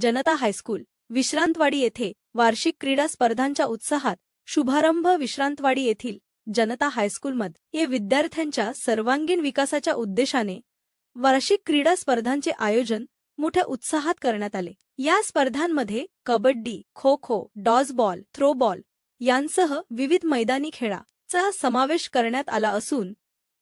जनता high school Vishrantwadi येथे वार्षिक क्रीडा स्पर्धांच्या उत्साहात शुभारंभ विश्रांतवाडी येथील जनता हायस्कूलमध्ये विद्यार्थ्यांच्या सर्वांगीण विकासाच्या उद्देशाने वार्षिक क्रीडा स्पर्धांचे आयोजन मोठ्या उत्साहात करण्यात आले. या स्पर्धांमध्ये कबड्डी खो खो डॉजबॉल थ्रोबॉल यांसह विविध मैदानी खेळाचा समावेश करण्यात आला असून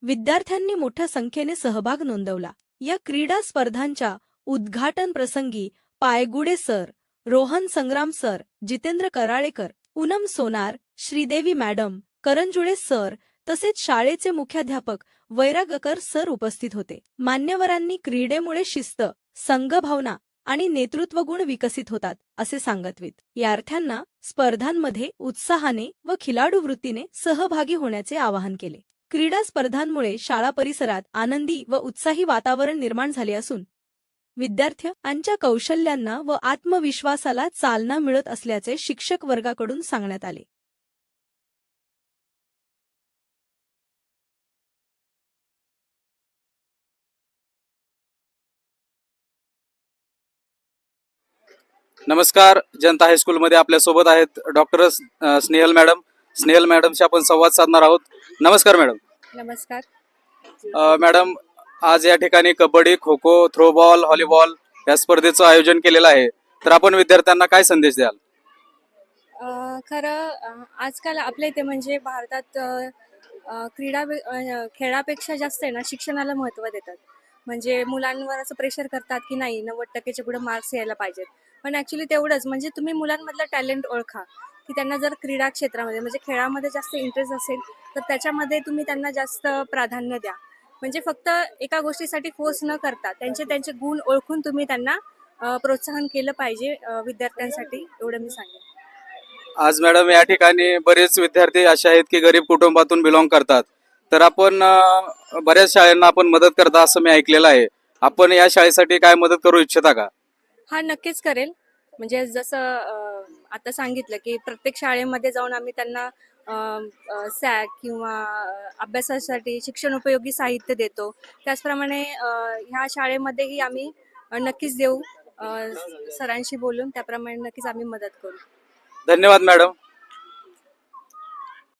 विद्यार्थ्यांनी मोठ्या संख्येने सहभाग नोंदवला. या क्रीडा स्पर्धांच्या उद्घाटन प्रसंगी Paygude sir Rohan Sangram sir Jitendra Karalekar Poonam Sonar Shridevi madam Karanjule sir तसेच शाळेचे मुख्याध्यापक वैरागकर सर उपस्थित होते. मान्यवरांनी क्रीडेमुळे शिस्त संघभावना आणि नेतृत्वगुण विकसित होतात असे सांगतवीत. यार्थ्यांना स्पर्धांमध्ये उत्साहाने व खिलाडू वृत्तीने सहभागी होण्याचे आवाहन केले. क्रीडा स्पर्धांमुळे शाळा परिसरात आनंदी व उत्साही वातावरण निर्माण झाले असून विद्यार्थ्यांच्या कौशल्यांना व आत्मविश्वासाला चालना मिळत असल्याचे शिक्षक वर्गाकडून सांगण्यात आले. नमस्कार. जनता हायस्कूलमध्ये आपल्यासोबत आहेत डॉक्टर स्नेहल मॅडम. स्नेहल मॅडमशी आपण संवाद साधणार आहोत. नमस्कार मॅडम. नमस्कार. मॅडम आज या ठिकाणी कबड्डी खो खो थ्रोबॉल व्हॉलीबॉल या स्पर्धेचं आयोजन केलेलं आहे. तर आपण विद्यार्थ्यांना काय संदेश द्याल? खरं आजकाल आपल्या इथे म्हणजे भारतात क्रीडा खेळापेक्षा जास्त आहे ना शिक्षणाला महत्त्व देतात. म्हणजे मुलांवर असं प्रेशर करतात की नाही नव्वद टक्केच्या पुढे मार्क्स यायला पाहिजेत. पण ॲक्च्युली तेवढंच म्हणजे तुम्ही मुलांमधलं टॅलेंट ओळखा की त्यांना जर क्रीडा क्षेत्रामध्ये म्हणजे खेळामध्ये जास्त इंटरेस्ट असेल तर त्याच्यामध्ये तुम्ही त्यांना जास्त प्राधान्य द्या. म्हणजे फक्त एका गोष्टीसाठी फोर्स न करता त्यांचे त्यांचे गुण ओळखून तुम्ही त्यांना प्रोत्साहन केलं पाहिजे विद्यार्थ्यांसाठी एवढं मी सांगेन. आज मॅडम या ठिकाणी बरेच विद्यार्थी असे आहेत की गरीब कुटुंबातून बिलॉंग करतात. तर आपण बऱ्याच शाळांना आपण मदत करता असं मी ऐकलेलं आहे. आपण या शाळेसाठी काय मदत करू इच्छिता का? हा नक्कीच करेल. म्हणजे जसं आता सांगितलं की प्रत्येक शाळेमध्ये जाऊन आम्ही त्यांना सॅक किंवा अभ्यासासाठी शिक्षण उपयोगी साहित्य देतो. त्याचप्रमाणे ह्या शाळेमध्येही आम्ही नक्कीच देऊ. सरांशी बोलून त्याप्रमाणे नक्कीच आम्ही मदत करू. धन्यवाद मॅडम.